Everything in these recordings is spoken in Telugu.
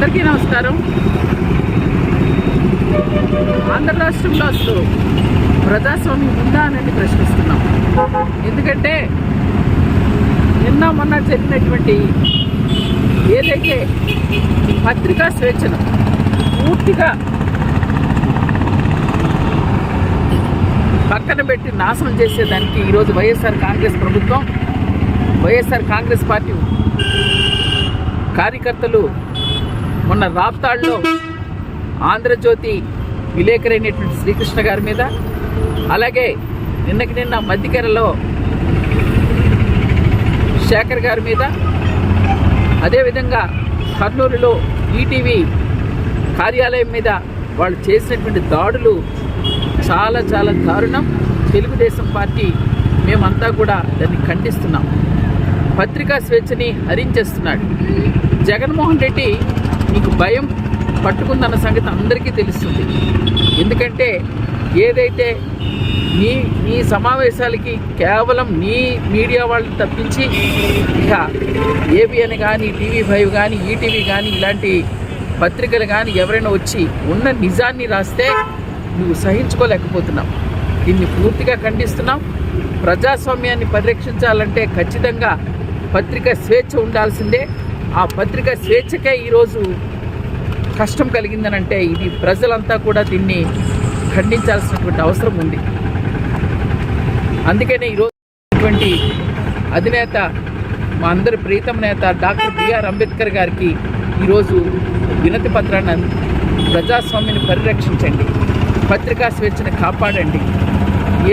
అందరికీ నమస్కారం. ఆంధ్ర రాష్ట్రంలో అసలు ప్రజాస్వామ్యం ఉందా అనేది ప్రశ్నిస్తున్నాం. ఎందుకంటే నిన్న మొన్న జరిగినటువంటి ఏదైతే పత్రికా స్వేచ్ఛను పూర్తిగా పక్కన పెట్టి నాశనం చేసేదానికి ఈరోజు వైఎస్ఆర్ కాంగ్రెస్ ప్రభుత్వం వైఎస్ఆర్ కాంగ్రెస్ పార్టీ కార్యకర్తలు మొన్న రాప్తాడులో ఆంధ్రజ్యోతి విలేకరైనటువంటి శ్రీకృష్ణ గారి మీద అలాగే నిన్నకి నిన్న మధ్యకెరలో శేఖర్ గారి మీద అదేవిధంగా కర్నూలులో ఈటీవీ కార్యాలయం మీద వాళ్ళు చేసినటువంటి దాడులు చాలా చాలా దారుణం. తెలుగుదేశం పార్టీ మేమంతా కూడా దాన్ని ఖండిస్తున్నాం. పత్రికా స్వేచ్ఛని హరించేస్తున్నాడు. జగన్మోహన్ రెడ్డి నీకు భయం పట్టుకుందన్న సంగతి అందరికీ తెలుస్తుంది. ఎందుకంటే ఏదైతే నీ నీ సమావేశాలకి కేవలం నీ మీడియా వాళ్ళని తప్పించి ఇక ఏబిఎన్ కానీ టీవీ ఫైవ్ కానీ ఈటీవీ కానీ ఇలాంటి పత్రికలు కానీ ఎవరైనా వచ్చి ఉన్న నిజాన్ని రాస్తే నువ్వు సహించుకోలేకపోతున్నావు. దీన్ని పూర్తిగా ఖండిస్తున్నాం. ప్రజాస్వామ్యాన్ని పరిరక్షించాలంటే ఖచ్చితంగా పత్రిక స్వేచ్ఛ ఉండాల్సిందే. ఆ పత్రిక స్వేచ్ఛకే ఈరోజు కష్టం కలిగిందనంటే ఇది ప్రజలంతా కూడా దీన్ని ఖండించాల్సినటువంటి అవసరం ఉంది. అందుకనే ఈరోజు ఇటువంటి అధినేత మా అందరి ప్రీతమ నేత డాక్టర్ బిఆర్ అంబేద్కర్ గారికి ఈరోజు వినతి పత్రాన్ని ప్రజాస్వామ్యాన్ని పరిరక్షించండి. పత్రికా స్వేచ్ఛను కాపాడండి.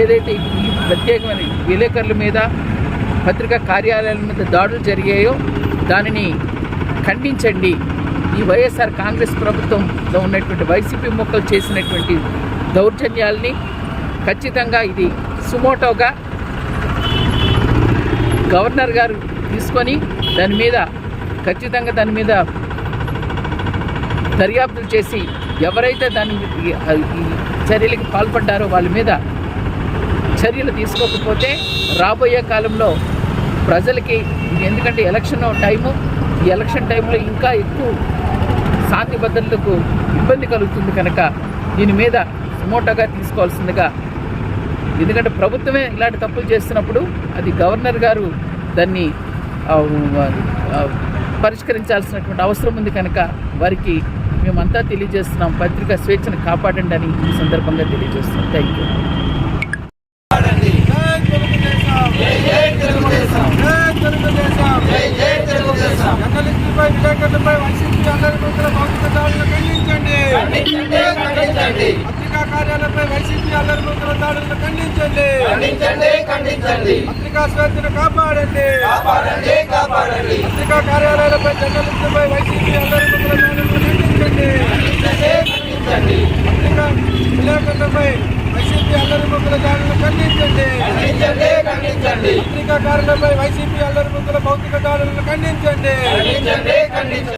ఏదైతే ఈ ప్రత్యేకమైన విలేకరుల మీద పత్రికా కార్యాలయాల మీద దాడులు జరిగాయో దానిని ఖండించండి. ఈ వైఎస్ఆర్ కాంగ్రెస్ ప్రభుత్వంలో ఉన్నటువంటి వైసీపీ మొక్కలు చేసినటువంటి దౌర్జన్యాల్ని ఖచ్చితంగా ఇది సుమోటోగా గవర్నర్ గారు తీసుకొని దాని మీద ఖచ్చితంగా దాని మీద దర్యాప్తులు చేసి ఎవరైతే దాని చర్యలకు ఈ చర్యలకి పాల్పడ్డారో వాళ్ళ మీద చర్యలు తీసుకోకపోతే రాబోయే కాలంలో ప్రజలకి ఎందుకంటే ఎలక్షన్ టైము ఈ ఎలక్షన్ టైంలో ఇంకా ఎక్కువ శాంతి భద్రతలకు ఇబ్బంది కలుగుతుంది కనుక దీని మీద సుమోటోగా తీసుకోవాల్సిందిగా. ఎందుకంటే ప్రభుత్వమే ఇలాంటి తప్పులు చేస్తున్నప్పుడు అది గవర్నర్ గారు దాన్ని పరిష్కరించాల్సినటువంటి అవసరం ఉంది కనుక వారికి మేమంతా తెలియజేస్తున్నాం పత్రికా స్వేచ్ఛను కాపాడండి అని ఈ సందర్భంగా తెలియజేస్తున్నాం. థ్యాంక్ యూ జై తెలుగుదేశం జై జై తెలుగుదేశం జర్నలిస్టులపై విలేకరులపై వైసీపీ అందరి ముందుల భౌతిక దాడులను ఖండించండి పత్రికా కార్యాలయంపై వైసీపీ అందరి ముందుల దాడులను ఖండించండి. ఖండించండి ఖండించండి. పత్రికా స్వేచ్ఛను కాపాడండి. కాపాడండి కాపాడండి. పత్రికా కార్యాలయాలపై జర్నలిస్టులపై వైసీపీ అందరి ముందుల దాడులను ఖండించండి. ఖండించండి పత్రికా విలేకరులపై వైసీపీ అందరి ముందుల దాడులను ఖండించండి. ఖండించండి ఖండించండి. పత్రికా కార్యాలయంపై వైసీపీ ముందుల భౌతిక దాడులను ఖండించండి. ఖండించండి ఖండించండి.